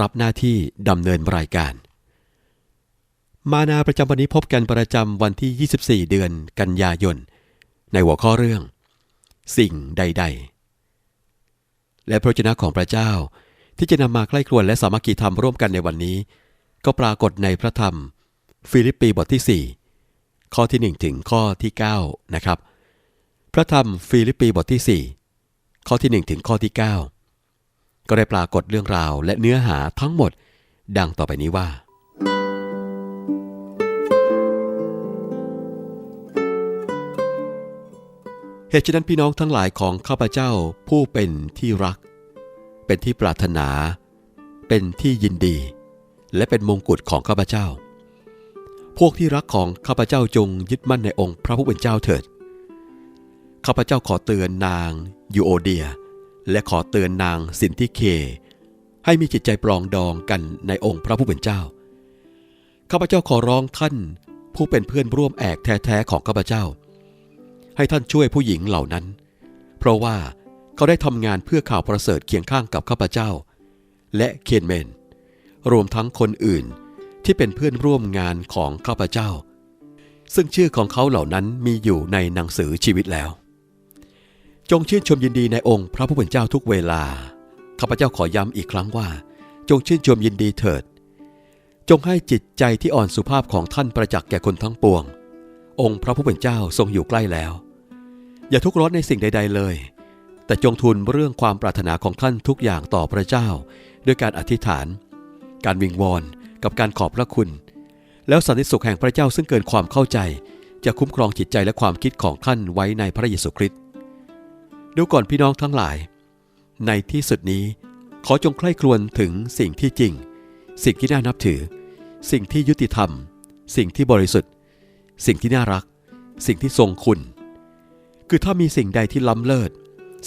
รับหน้าที่ดำเนินรายการ มานาประจำวันนี้พบกันประจำวันที่ 24 เดือนกันยายน ในหัวข้อเรื่อง สิ่งใด ๆ และพระเจนะของพระเจ้าที่จะนำมาใกล้ครวนและสามัคคีธรรมร่วมกันในวันนี้ ก็ปรากฏในพระธรรม ฟิลิปปีบทที่ 4 ข้อที่ 1 ถึงข้อที่ 9 นะครับ พระธรรมฟิลิปปีบทที่ 4 ข้อที่ 1 ถึงข้อที่ 9 ก็ได้ปรากฏเรื่องราวและเนื้อหาทั้งหมด ดังต่อไปนี้ว่า เหตุฉะนั้นพี่น้องทั้งหลายของข้าพเจ้าผู้เป็นที่รัก เป็นที่ปรารถนา เป็นที่ยินดี และเป็นมงกุฎของข้าพเจ้า พวกที่รักของข้าพเจ้าจงยึดมั่นในองค์พระผู้เป็นเจ้าเถิดข้าพเจ้าขอเตือนนางยูโอเดีย และขอเตือนนางสินทิเค ให้มีจิตใจปลองดองกันในองค์พระผู้เป็นเจ้า ข้าพเจ้าขอร้องท่านผู้เป็นเพื่อนร่วมแอกแท้ๆของข้าพเจ้า ให้ท่านช่วยผู้หญิงเหล่านั้น เพราะว่าเขาได้ทำงานเพื่อข่าวประเสริฐเคียงข้างกับข้าพเจ้า และเคนเมน รวมทั้งคนอื่นที่เป็นเพื่อนร่วมงานของข้าพเจ้า ซึ่งชื่อของเขาเหล่านั้นมีอยู่ในหนังสือชีวิตแล้ว จงชื่นชมยินดีในองค์พระผู้เป็นเจ้าทุกเวลา ข้าพเจ้าขอย้ำอีกครั้งว่า จงชื่นชมยินดีเถิด จงให้จิตใจที่อ่อนสุภาพของท่านประจักษ์แก่คนทั้งปวง องค์พระผู้เป็นเจ้าทรงอยู่ใกล้แล้ว อย่าทุกข์ร้อนในสิ่งใด ๆ เลย แต่จงทูลเรื่องความปรารถนาของท่านทุกอย่างต่อพระเจ้า ด้วยการอธิษฐาน การวิงวอนกับการขอบพระคุณ แล้วสันติสุขแห่งพระเจ้าซึ่งเกินความเข้าใจ จะคุ้มครองจิตใจและความคิดของท่านไว้ในพระเยซูคริสต์ ดูก่อนพี่น้องทั้งหลาย ในที่สุดนี้ ขอจงใคร่ครวญถึงสิ่งที่จริง สิ่งที่น่านับถือ สิ่งที่ยุติธรรม สิ่งที่บริสุทธิ์ สิ่งที่น่ารัก สิ่งที่ทรงคุณ คือถ้ามีสิ่งใดที่ล้ำเลิศ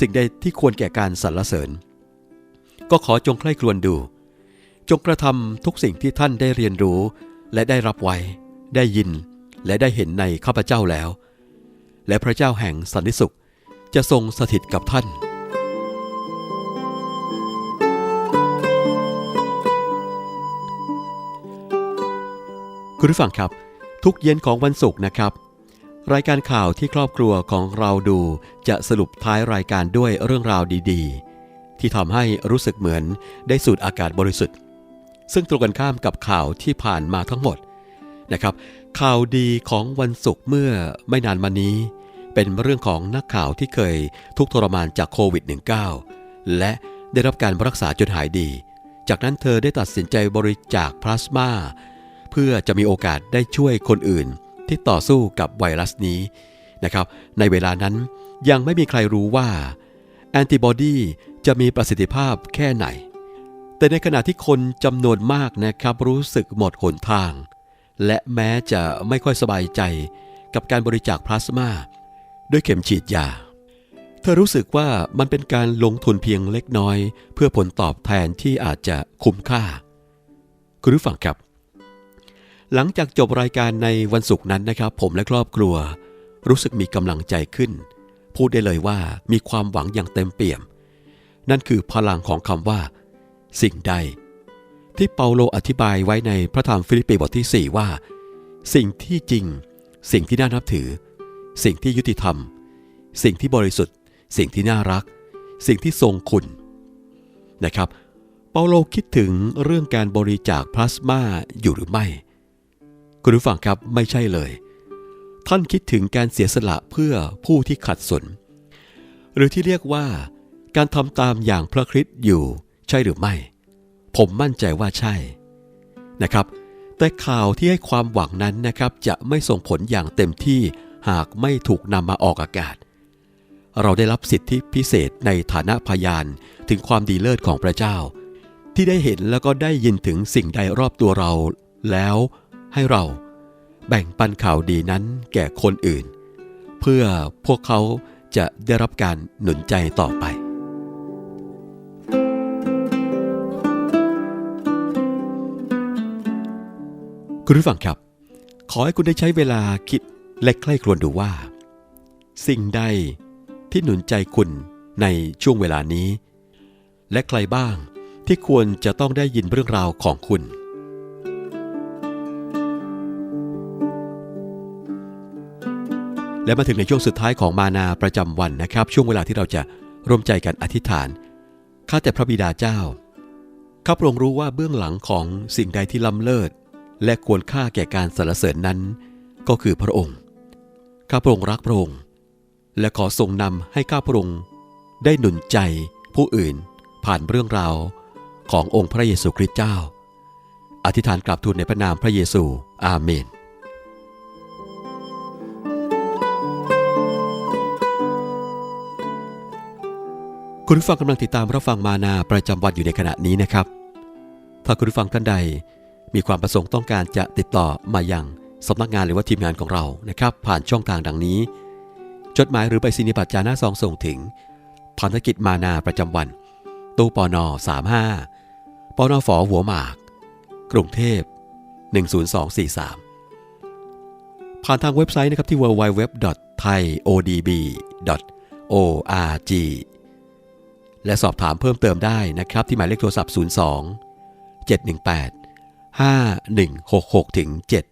สิ่งใดที่ควรแก่การสรรเสริญ ก็ขอจงใคร่ครวญดู จงกระทำทุกสิ่งที่ท่านได้เรียนรู้ และได้รับไว้ ได้ยิน และได้เห็นในข้าพเจ้าแล้ว และพระเจ้าแห่งสันติสุข จะทรงสถิตกับท่าน คุณผู้ฟังครับ ทุกเย็นของวันศุกร์นะครับ รายการข่าวที่ครอบครัวของเราดูจะสรุปท้ายรายการด้วยเรื่องราวดีๆ ที่ทำให้รู้สึกเหมือนได้สูดอากาศบริสุทธิ์ ซึ่งตรงกันข้ามกับข่าวที่ผ่านมาทั้งหมดนะครับข่าวดีของวันศุกร์เมื่อไม่นานมานี้ เป็นเรื่องของนักข่าวที่เคยทุกทรมานจากโควิด -19 และได้รับการรักษาจนหายดี จากนั้นเธอได้ตัดสินใจบริจาคพลาสมาเพื่อจะมีโอกาสได้ช่วยคนอื่น ที่ต่อสู้กับไวรัสนี้นะครับ ในเวลานั้นยังไม่มีใครรู้ว่าแอนติบอดีจะมีประสิทธิภาพแค่ไหน แต่ในขณะที่คนจำนวนมากนะครับรู้สึกหมดหนทาง และแม้จะไม่ค่อยสบายใจกับการบริจาคพลาสมา ด้วยเข็มฉีดยา เธอรู้สึกว่ามันเป็นการลงทุนเพียงเล็กน้อย เพื่อผลตอบแทนที่อาจจะคุ้มค่า คุณผู้ฟังครับ หลังจากจบรายการในวันศุกร์นั้นนะครับ ผมและครอบครัว รู้สึกมีกำลังใจขึ้น พูดได้เลยว่ามีความหวังอย่างเต็มเปี่ยม นั่นคือพลังของคำว่า สิ่งใด ที่เปาโลอธิบายไว้ในพระธรรมฟิลิปปีบทที่ 4 ว่า สิ่งที่จริง สิ่งที่น่านับถือ สิ่งที่ยุติธรรม สิ่งที่บริสุทธิ์ สิ่งที่น่ารัก สิ่งที่ทรงคุณนะครับ เปาโลคิดถึงเรื่องการบริจาคพลาสมาอยู่หรือไม่ คุณผู้ฟังครับไม่ใช่เลย ท่านคิดถึงการเสียสละเพื่อผู้ที่ขัดสน หรือที่เรียกว่า การทำตามอย่างพระคริสต์อยู่ใช่หรือไม่ ผมมั่นใจว่าใช่นะครับแต่ข่าวที่ให้ความหวังนั้นนะครับจะไม่ส่งผลอย่างเต็มที่ หากไม่ถูกนำมาออกอากาศ เราได้รับสิทธิพิเศษในฐานะพยานถึงความดีเลิศของพระเจ้า ที่ได้เห็นแล้วก็ได้ยินถึงสิ่งใดรอบตัวเรา แล้วให้เราแบ่งปันข่าวดีนั้นแก่คนอื่น เพื่อพวกเขาจะได้รับการหนุนใจต่อไป คุณผู้ฟังครับ ขอให้คุณได้ใช้เวลาคิด และใคร่ครวญดูว่า สิ่งใดที่หนุนใจคุณในช่วงเวลานี้ และใครบ้างที่ควรจะต้องได้ยินเรื่องราวของคุณ และมาถึงในช่วงสุดท้ายของมานาประจำวันนะครับ ช่วงเวลาที่เราจะร่วมใจกันอธิษฐานข้าแต่พระบิดาเจ้าข้าพระองค์รู้ว่าเบื้องหลังของสิ่งใดที่ล้ำเลิศ และควรค่าแก่การสรรเสริญนั้น ก็คือพระองค์ ข้าพระองค์รักพระองค์ และขอทรงนำให้ข้าพระองค์ได้หนุนใจผู้อื่นผ่านเรื่องราวขององค์พระเยซูคริสต์เจ้า อธิษฐานกราบทูลในพระนามพระเยซู อาเมนคุณผู้ฟังกำลังติดตามรับฟังมานาประจำวันอยู่ในขณะนี้นะครับ ถ้าคุณผู้ฟังท่านใดมีความประสงค์ต้องการจะติดต่อมายัง สำนักงานหรือว่าทีมงานของเรานะครับ ผ่านช่องทางดังนี้ จดหมายหรือไปสินิบัตรจาหน้าซองส่งถึงพันธกิจมานาประจำวัน ตู้ปอนอ35ปอนอฝอหัวหมาก กรุงเทพ 10243 ผ่านทางเว็บไซต์นะครับที่ www.thaiodb.org และสอบถามเพิ่มเติมได้นะครับ ที่หมายเลขโทรศัพท์ 02 718 5166ถึง7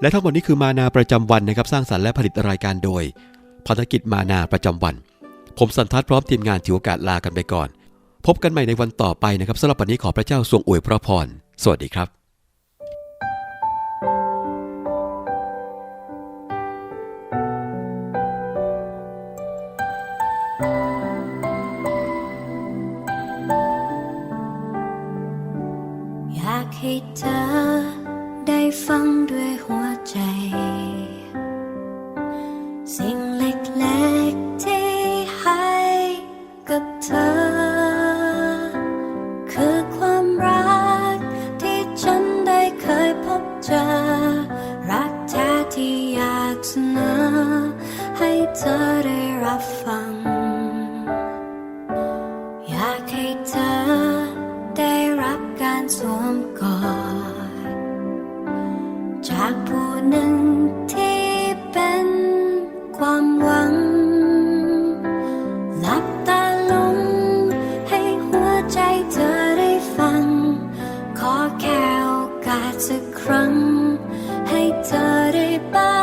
และทั้งหมดนี้คือมานาประจำวันนะครับ สร้างสรรค์และผลิตรายการโดยพันธกิจมานาประจำวัน ผมสันทัดพร้อมทีมงานถือโอกาสลากันไปก่อน พบกันใหม่ในวันต่อไปนะครับสำหรับวันนี้ขอพระเจ้าทรงอวยพระพร สวัสดีครับอยากให้เธอได้ฟังด้วยหัว ใจ สิ่งเล็กๆที่ให้กับเธอ คือความรักที่ฉันได้เคยพบเจอ รักแท้ที่อยากเสนอให้เธอได้รับฟัง กาสสักครั้งให้เธอได้ไป